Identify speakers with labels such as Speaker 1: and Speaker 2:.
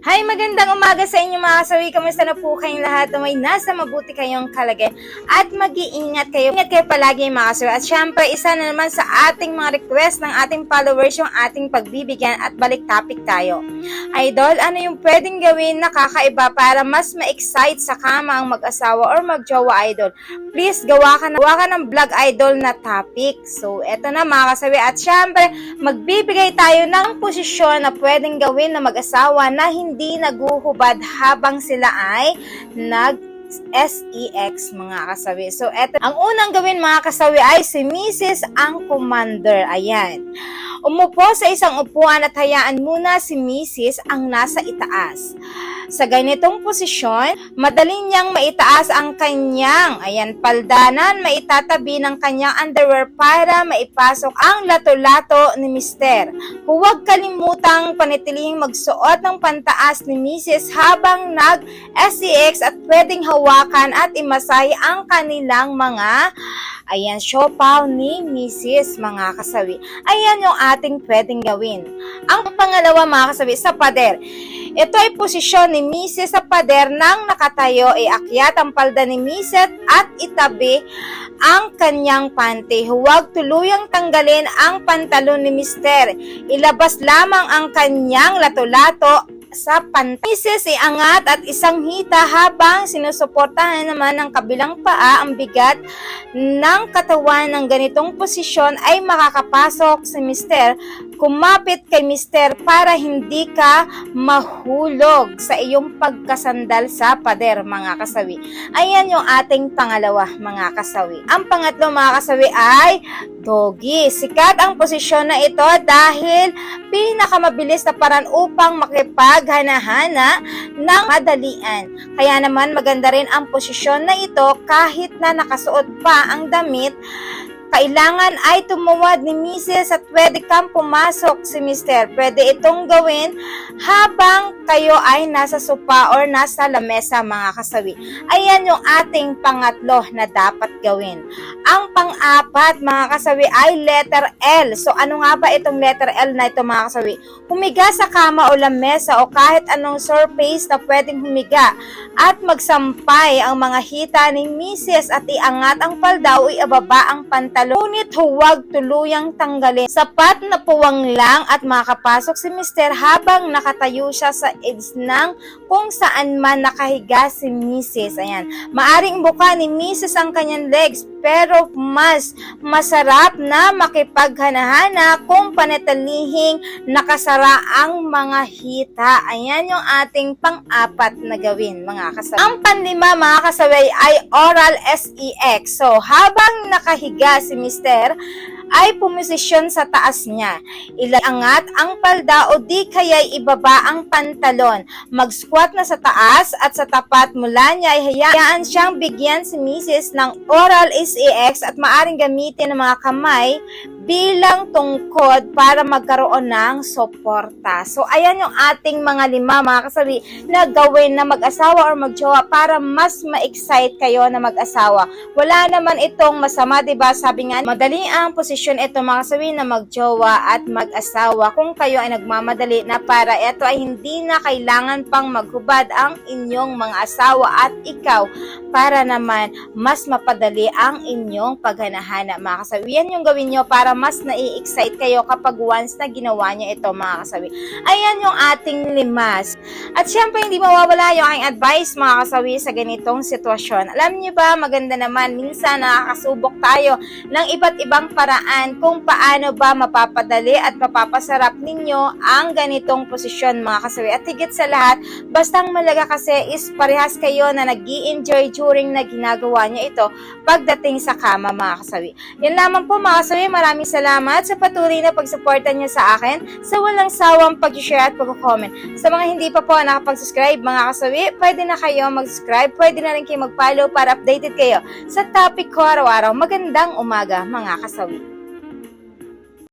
Speaker 1: Hi, magandang umaga sa inyo mga kasawi. Kamusta na po kayong lahat? May nasa mabuti kayong kalagay at mag-iingat kayo. Ingat kayo palagi mga kasawi. At syempre, isa na naman sa ating mga request ng ating followers yung ating pagbibigyan at balik topic tayo. Idol, ano yung pwedeng gawin na kakaiba para mas ma-excite sa kama ang mag-asawa or mag-jowa idol? Please, gawa ka, na, gawa ka ng vlog idol na topic. So, eto na mga kasawi. At syempre, magbibigay tayo ng posisyon na pwedeng gawin na mag-asawa na hindi naguhubad habang sila ay nag SEX mga kasawi. So, eto, ang unang gawin mga kasawi ay si Mrs. ang commander. Ayan. Umupo sa isang upuan at hayaan muna si Mrs. ang nasa itaas. Sa ganitong posisyon, madali niyang maitaas ang kanyang, ayan, paldanan, maitatabi ng kanyang underwear para maipasok ang lato-lato ni Mister. Huwag kalimutang panitilihing magsuot ng pantaas ni Mrs. habang nag-SEX at pwedeng hawakan at imasahe ang kanilang mga Ayan, siopaw ni Mrs. mga kasawi. Ayan yung ating pwedeng gawin. Ang pangalawa mga kasawi, sa pader. Ito ay posisyon ni Mrs. sa pader nang nakatayo ay akyat ang palda ni Mrs. at itabi ang kanyang panty. Huwag tuluyang tanggalin ang pantalon ni Mr. Ilabas lamang ang kanyang lato-lato sa panty. Mrs. iangat at isang hita habang sinusuportahan naman ng kabilang paa ang bigat ng katawan ng ganitong posisyon ay makakapasok si Mr. Kumapit kay Mr. para hindi ka mahulog sa iyong pagkasandal sa pader, mga kasawi. Ayan yung ating pangalawa, mga kasawi. Ang pangatlo, mga kasawi, ay doggy. Sikat ang posisyon na ito dahil pinakamabilis na paraan upang makipaghanahana ng madalian. Kaya naman maganda rin ang posisyon na ito kahit na nakasuot pa ang damit kailangan ay tumuwad ni Mrs. at pwede kang pumasok si Mr. Pwede itong gawin habang kayo ay nasa sopa or nasa lamesa mga kasawi. Ayan yung ating pangatlo na dapat gawin. Ang pang-apat mga kasawi ay letter L. So ano nga ba itong letter L na ito mga kasawi? Humiga sa kama o lamesa o kahit anong surface na pwedeng humiga at magsampay ang mga hita ni Mrs. at iangat ang palda o iababa ang pantalon. Ngunit huwag tuluyang tanggalin. Sapat na puwang lang at makapasok si Mr. habang nakatayo siya sa edge ng kung saan man nakahiga si Mrs. Ayan. Maaring buka ni Mrs. ang kanyang legs pero mas masarap na makipaghanahana kung panatalihing nakasara ang mga hita. Ayan yung ating pang-apat na gawin, mga kasabay. Ang panlima, mga kasabay, ay oral SEX. So, habang nakahiga si Mr., ay pumisisyon sa taas niya. Ilangat ang palda o di kaya'y ibaba ang pantalon. Mag-squat na sa taas at sa tapat mula niya ay hayaan siyang bigyan si Mrs. ng oral SEX at maaring gamitin ng mga kamay bilang tungkod para magkaroon ng suporta. So, ayan yung ating mga lima mga kasabi na gawin na mag-asawa or magjowa para mas ma-excite kayo na mag-asawa. Wala naman itong masama, 'di ba? Sabi nga, madali ang posisyon ito mga kasabi na magjowa at mag-asawa kung kayo ay nagmamadali na para ito ay hindi na kailangan pang maghubad ang inyong mga asawa at ikaw para naman mas mapadali ang inyong paghanahana mga kasabi. Yan yung gawin nyo para mas nai-excite kayo kapag once na ginawa nyo ito mga kasabi. Ayan yung ating limas. At syempre hindi mawawala yung aking advice mga kasawi sa ganitong sitwasyon. Alam niyo ba maganda naman minsan nakakasubok tayo ng iba't ibang paraan kung paano ba mapapadali at mapapasarap ninyo ang ganitong posisyon mga kasawi. At higit sa lahat, bastang malaga kasi is parehas kayo na nag enjoy during na ginagawa niya ito pagdating sa kama mga kasawi. Yan lamang po mga kasawi, maraming salamat sa patuloy na pagsuporta niyo sa akin sa walang sawang pag-share at pag-comment. Sa mga hindi pa po nakapag-subscribe mga kasawi, pwede na kayo mag-subscribe, pwede na rin kayo mag-follow para updated kayo sa topic ko araw-araw. Magandang umaga mga kasawi.